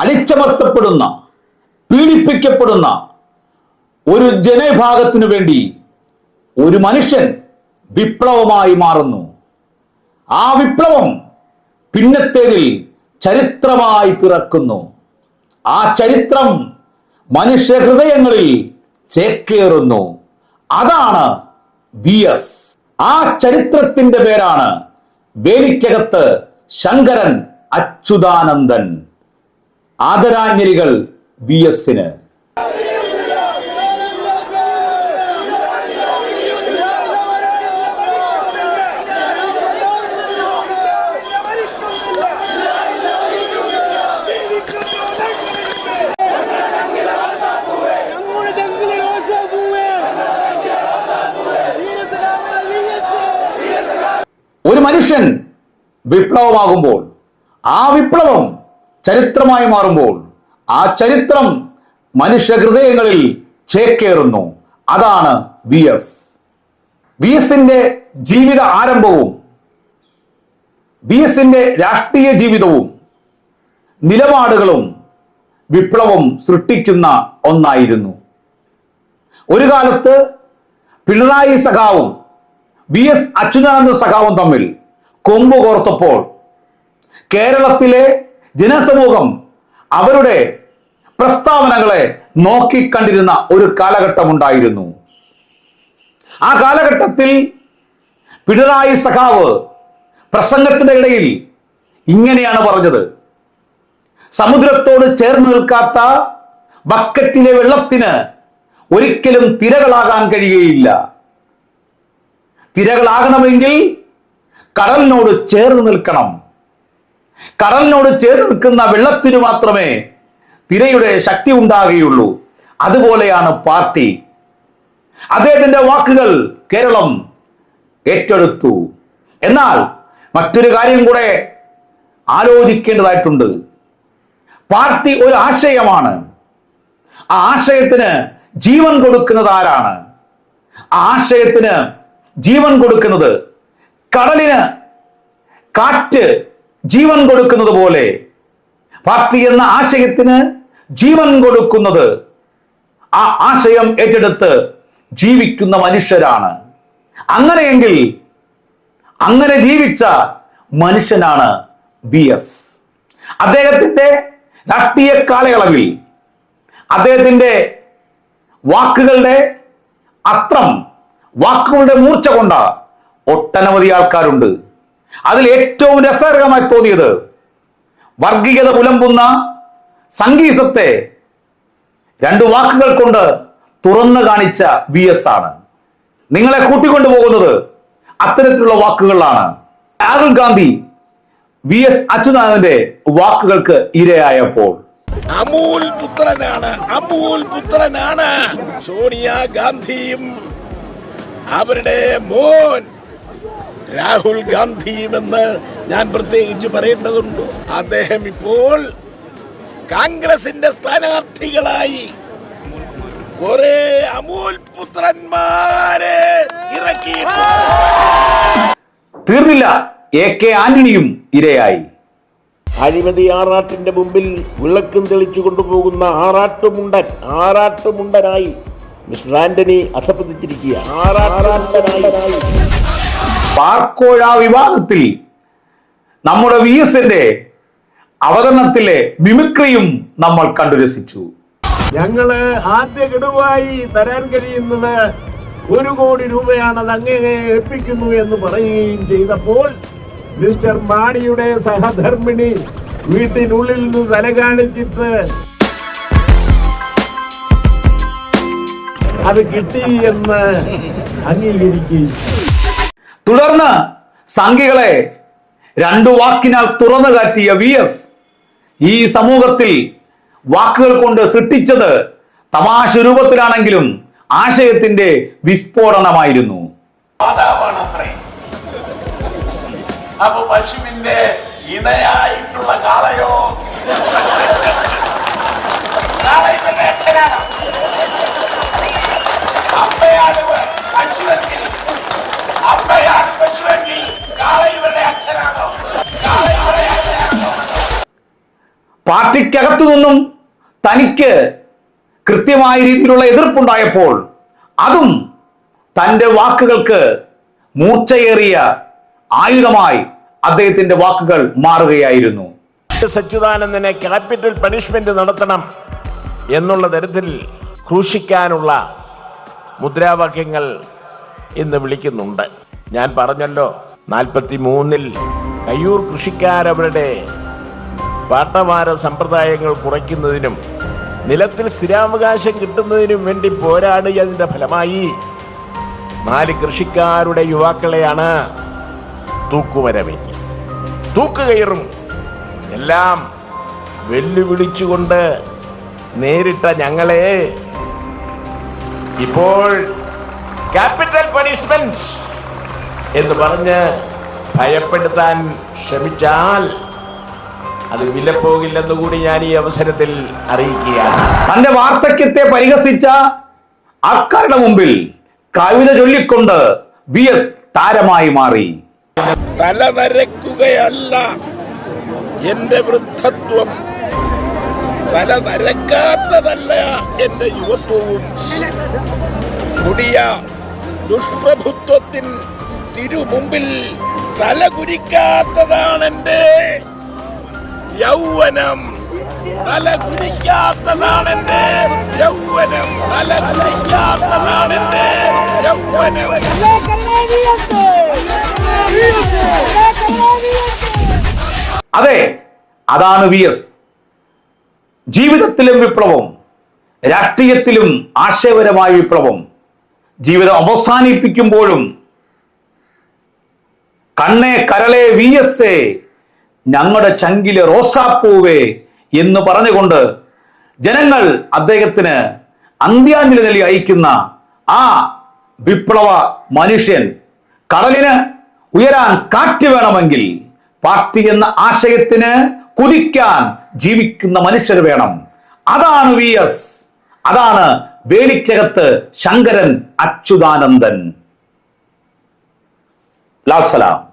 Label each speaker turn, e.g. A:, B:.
A: അടിച്ചമർത്തപ്പെടുന്ന പീഡിപ്പിക്കപ്പെടുന്ന ഒരു ജനവിഭാഗത്തിനു വേണ്ടി ഒരു മനുഷ്യൻ വിപ്ലവമായി മാറുന്നു. ആ വിപ്ലവം പിന്നത്തേതിൽ ചരിത്രമായി പിറക്കുന്നു. ആ ചരിത്രം മനുഷ്യ ഹൃദയങ്ങളിൽ ചേക്കേറുന്നു. അതാണ് വി എസ്. ആ ചരിത്രത്തിന്റെ പേരാണ് വേലിക്കകത്ത് ശങ്കരൻ അച്യുതാനന്ദൻ. ആദരാഞ്ജലികൾ വി എസിന്. ഒരു മനുഷ്യൻ വിപ്ലവമാകുമ്പോൾ ആ വിപ്ലവം ചരിത്രമായി മാറുമ്പോൾ ആ ചരിത്രം മനുഷ്യ ഹൃദയങ്ങളിൽ ചേക്കേറുന്നു. അതാണ് വി എസ് വി എസിന്റെ ജീവിത ആരംഭവും വി എസിന്റെ രാഷ്ട്രീയ ജീവിതവും നിലപാടുകളും വിപ്ലവം സൃഷ്ടിക്കുന്ന ഒന്നായിരുന്നു. ഒരു കാലത്ത് പിണറായി സഖാവും വി എസ് അച്യുതാനന്ദ സഖാവും തമ്മിൽ കൊമ്പ് കോർത്തപ്പോൾ കേരളത്തിലെ ജനസമൂഹം അവരുടെ പ്രസ്താവനകളെ നോക്കിക്കണ്ടിരുന്ന ഒരു കാലഘട്ടമുണ്ടായിരുന്നു. ആ കാലഘട്ടത്തിൽ പിണറായി സഖാവ് പ്രസംഗത്തിന്റെ ഇടയിൽ ഇങ്ങനെയാണ് പറഞ്ഞത്. സമുദ്രത്തോട് ചേർന്ന് നിൽക്കാത്ത ബക്കറ്റിലെ വെള്ളത്തിന് ഒരിക്കലും തിരകളാകാൻ കഴിയുകയില്ല. തിരകളാകണമെങ്കിൽ കടലിനോട് ചേർന്ന് നിൽക്കണം. കടലിനോട് ചേർന്ന് നിൽക്കുന്ന വെള്ളത്തിന് മാത്രമേ തിരയുടെ ശക്തി ഉണ്ടാകുകയുള്ളൂ. അതുപോലെയാണ് പാർട്ടി. അദ്ദേഹത്തിന്റെ വാക്കുകൾ കേരളം ഏറ്റെടുത്തു. എന്നാൽ മറ്റൊരു കാര്യം കൂടെ ആലോചിക്കേണ്ടതായിട്ടുണ്ട്. പാർട്ടി ഒരു ആശയമാണ്. ആ ആശയത്തിന് ജീവൻ കൊടുക്കുന്നത് ആരാണ്? ആ ആശയത്തിന് ജീവൻ കൊടുക്കുന്നത് കടലിന് കാറ്റ് ജീവൻ കൊടുക്കുന്നത് പോലെ. പാർട്ടി എന്ന ആശയത്തിന് ജീവൻ കൊടുക്കുന്നത്. ആ ആശയം ഏറ്റെടുത്ത് ജീവിക്കുന്ന മനുഷ്യരാണ്. അങ്ങനെയെങ്കിൽ അങ്ങനെ ജീവിച്ച മനുഷ്യനാണ് വി എസ്. അദ്ദേഹത്തിന്റെ രാഷ്ട്രീയ കാലയളവിൽ അദ്ദേഹത്തിന്റെ വാക്കുകളുടെ അസ്ത്രം വാക്കുകളുടെ മൂർച്ച കൊണ്ട ഒട്ടനവധി ആൾക്കാരുണ്ട്. അതിൽ ഏറ്റവും രസകരമായി തോന്നിയത് വർഗീയത പുലമ്പുന്ന സംഗീതത്തെ രണ്ട് വാക്കുകൾ കൊണ്ട് തുറന്നു കാണിച്ച വി എസ് ആണ്. നിങ്ങളെ കൂട്ടിക്കൊണ്ടു പോകുന്നത് അത്തരത്തിലുള്ള വാക്കുകളാണ്. രാഹുൽ ഗാന്ധി വി എസ് അച്യുതാനന്ദന്റെ വാക്കുകൾക്ക് ഇരയായപ്പോൾ.
B: അമൂൽ പുത്രനാണ് അമൂൽ പുത്രനാണ്. സോണിയ ഗാന്ധിയും അവരുടെ മോൻ രാഹുൽ ഗാന്ധിയുമെന്ന് ഞാൻ പ്രത്യേകിച്ച് പറയേണ്ടതുണ്ട്. അദ്ദേഹം ഇപ്പോൾ കോൺഗ്രസിന്റെ സ്ഥാനാർത്ഥികളായി കുറെ അമൂൽ പുത്രന്മാരെ ഇറക്കി
A: തീർന്നില്ല. എ കെ ആന്റണിയും ഇരയായി.
C: അഴിമതി ആറാട്ടിന്റെ മുമ്പിൽ വിളക്കും തെളിച്ചു കൊണ്ടുപോകുന്ന ആറാട്ടുമുണ്ടൻ ആറാട്ടുമുണ്ടനായി മിസ്റ്റർ ആന്റണി അധപ്പതിച്ചിരിക്കുക ആറാട്ടനായി
A: പാർക്കോഴ വിവാദത്തിൽ നമ്മുടെ വി എസിന്റെ അവതരണത്തിലെ മിമിക്രിയും നമ്മൾ കണ്ടു രസിച്ചു.
C: ഞങ്ങൾ ആദ്യ ഗഡുവായി തരാൻ കഴിയുന്നത് ഒരു കോടി രൂപയാണ് അത് അങ്ങനെ ഏൽപ്പിക്കുന്നു എന്ന് പറയുകയും ചെയ്തപ്പോൾ മിസ്റ്റർ മാണിയുടെ സഹധർമ്മിണി വീട്ടിനുള്ളിൽ നിന്ന് തല കാണിച്ചിട്ട് അത് കിട്ടി എന്ന് അംഗീകരിക്കുകയും
A: തുടർന്ന് സംഘികളെ രണ്ടു വാക്കിനാൽ തുറന്നു കാറ്റിയ വി എസ് ഈ സമൂഹത്തിൽ വാക്കുകൾ കൊണ്ട് സൃഷ്ടിച്ചത് തമാശ രൂപത്തിലാണെങ്കിലും ആശയത്തിന്റെ വിസ്ഫോടനമായിരുന്നു.
B: അപ്പൊ പശുവിന്റെ ഇണയായിട്ടുള്ള കാളയോ? ഇവ പശുവെങ്കിൽ
A: പാർട്ടിക്കകത്തു നിന്നും തനിക്ക് കൃത്യമായ രീതിയിലുള്ള എതിർപ്പുണ്ടായപ്പോൾ അതും തന്റെ വാക്കുകൾക്ക് മൂർച്ചയേറിയ ആയുധമായി അദ്ദേഹത്തിന്റെ വാക്കുകൾ മാറുകയായിരുന്നു.
C: സച്ചിദാനന്ദനെ ക്യാപിറ്റൽ പണിഷ്മെന്റ് നടത്തണം എന്നുള്ള തരത്തിൽ ക്രൂശിക്കാനുള്ള മുദ്രാവാക്യങ്ങൾ ഇന്ന് വിളിക്കുന്നുണ്ട്. ഞാൻ പറഞ്ഞല്ലോ നാൽപ്പത്തി മൂന്നിൽ കയ്യൂർ കൃഷിക്കാരവരുടെ പാട്ടമാര സമ്പ്രദായങ്ങൾ കുറയ്ക്കുന്നതിനും നിലത്തിൽ സ്ഥിരാവകാശം കിട്ടുന്നതിനും വേണ്ടി പോരാടിയതിന്റെ ഫലമായി. നാല് കൃഷിക്കാരുടെ യുവാക്കളെയാണ് തൂക്കുമരമേറ്റി തൂക്കുകയറും എല്ലാം വെല്ലുവിളിച്ചുകൊണ്ട് നേരിട്ട ഞങ്ങളെ ഇപ്പോൾ ക്യാപിറ്റൽ പണിഷ്മെന്റ് എന്ന് പറഞ്ഞ് ഭയപ്പെടുത്താൻ ശ്രമിച്ചാൽ അത് വിലപ്പോകില്ലെന്ന് കൂടി ഞാൻ ഈ അവസരത്തിൽ അറിയിക്കുകയാണ്.
A: തന്റെ വാർദ്ധക്യത്തെ പരിഹസിച്ച ആൾക്കാരുടെ മുമ്പിൽ കവിത ചൊല്ലിക്കൊണ്ട് വി എസ് താരമായി മാറി.
D: തല നരക്കുകയല്ല എന്റെ വൃദ്ധത്വം. തല നരക്കാത്തതല്ല എന്റെ യുവത്വവും. കൊടിയ ദുഷ്പ്രഭുത്വത്തിൻ തിരുമുമ്പിൽ തലകുരിക്കാത്തതാണെന്റെ യൗവനം. തല കുരിക്കാത്തതാണ് എന്റെ യൗവനം. തല കുരിക്കാത്തതാണ് എന്റെ യൗവനം.
A: അതെ അതാണ് വി എസ് ജീവിതത്തിലും വിപ്ലവം രാഷ്ട്രീയത്തിലും ആശയപരമായ വിപ്ലവം. ജീവിതം അവസാനിപ്പിക്കുമ്പോഴും കണ്ണേ കരളെ വി എസ് എ ഞങ്ങളുടെ ചങ്കിലെ റോസാപ്പൂവേ എന്ന് പറഞ്ഞുകൊണ്ട് ജനങ്ങൾ അദ്ദേഹത്തിന് അന്ത്യാഞ്ജലി നൽകി അയക്കുന്ന ആ വിപ്ലവ മനുഷ്യൻ കടലിന് ഉയരാൻ കാറ്റ് വേണമെങ്കിൽ പാർട്ടി എന്ന ആശയത്തിന് കുതിക്കാൻ ജീവിക്കുന്ന മനുഷ്യർ വേണം. അതാണ് വി എസ് അതാണ് വേലിക്കകത്ത് ശങ്കരൻ അച്യുതാനന്ദൻ. ലാൽ സലാം.